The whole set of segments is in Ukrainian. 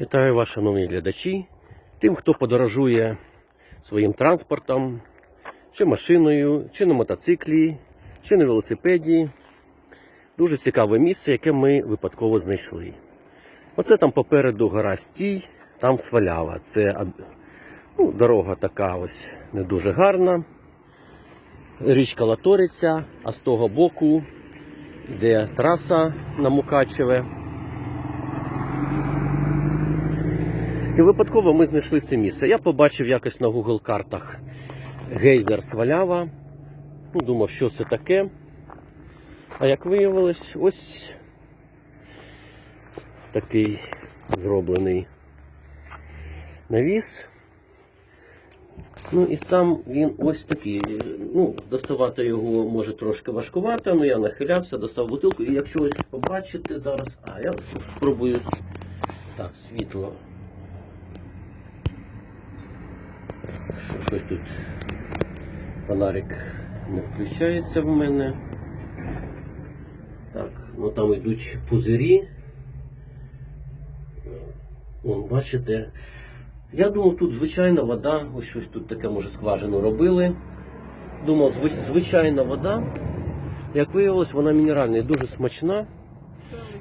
Вітаю вас, шановні глядачі. Тим, хто подорожує своїм транспортом, чи машиною, чи на мотоциклі, чи на велосипеді. Дуже цікаве місце, яке ми випадково знайшли. Оце там попереду гора Стій, там свалява. Це ну, дорога така ось не дуже гарна. Річка Латориця, а з того боку йде траса на Мукачеве. І випадково ми знайшли це місце. Я побачив якось на Google картах гейзер Свалява. Ну, думав, що це таке. А як виявилось, ось такий зроблений навіс. Ну і сам він ось такий. Ну, доставати його може трошки важкувато, але я нахилявся, достав бутилку. І якщо ось побачите зараз, а я спробую так, світло. Що, щось тут фонарик не включається в мене. Так, ну там йдуть пузирі. Вон, бачите. Я думав, тут звичайна вода, ось щось тут таке, може, скважину робили. Думав, зви- звичайна вода. Як виявилось, вона мінеральна і дуже смачна.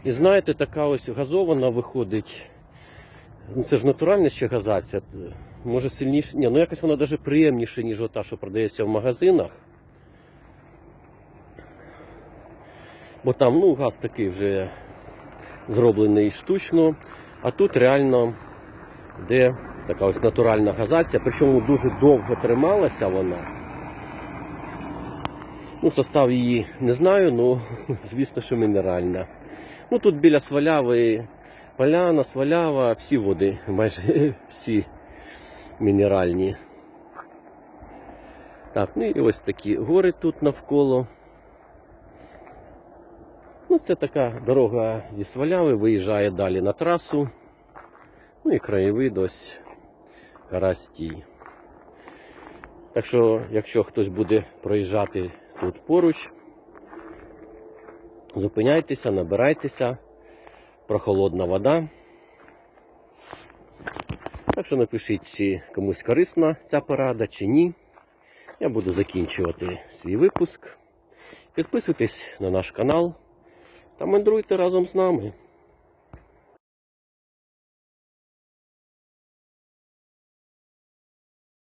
І знаєте, така ось газована виходить. Ну, це ж натуральна ще газація. Може сильніше. Ні, ну якось вона навіть приємніша, ніж ота, що продається в магазинах. Бо там ну, газ такий вже зроблений штучно, а тут реально де така ось натуральна газація, причому дуже довго трималася вона. Ну, состав її не знаю, ну звісно, що мінеральна. Ну тут біля сваляви поляна, свалява, всі води, майже всі мінеральні. Так, ну і ось такі гори тут навколо. Ну, це така дорога зі сваляви, виїжджає далі на трасу. Ну і краєвид ось Карастій. Так що, якщо хтось буде проїжджати тут поруч, зупиняйтеся, набирайтеся, прохолодна вода. Так що напишіть, чи комусь корисна ця порада, чи ні. Я буду закінчувати свій випуск. Підписуйтесь на наш канал та мандруйте разом з нами.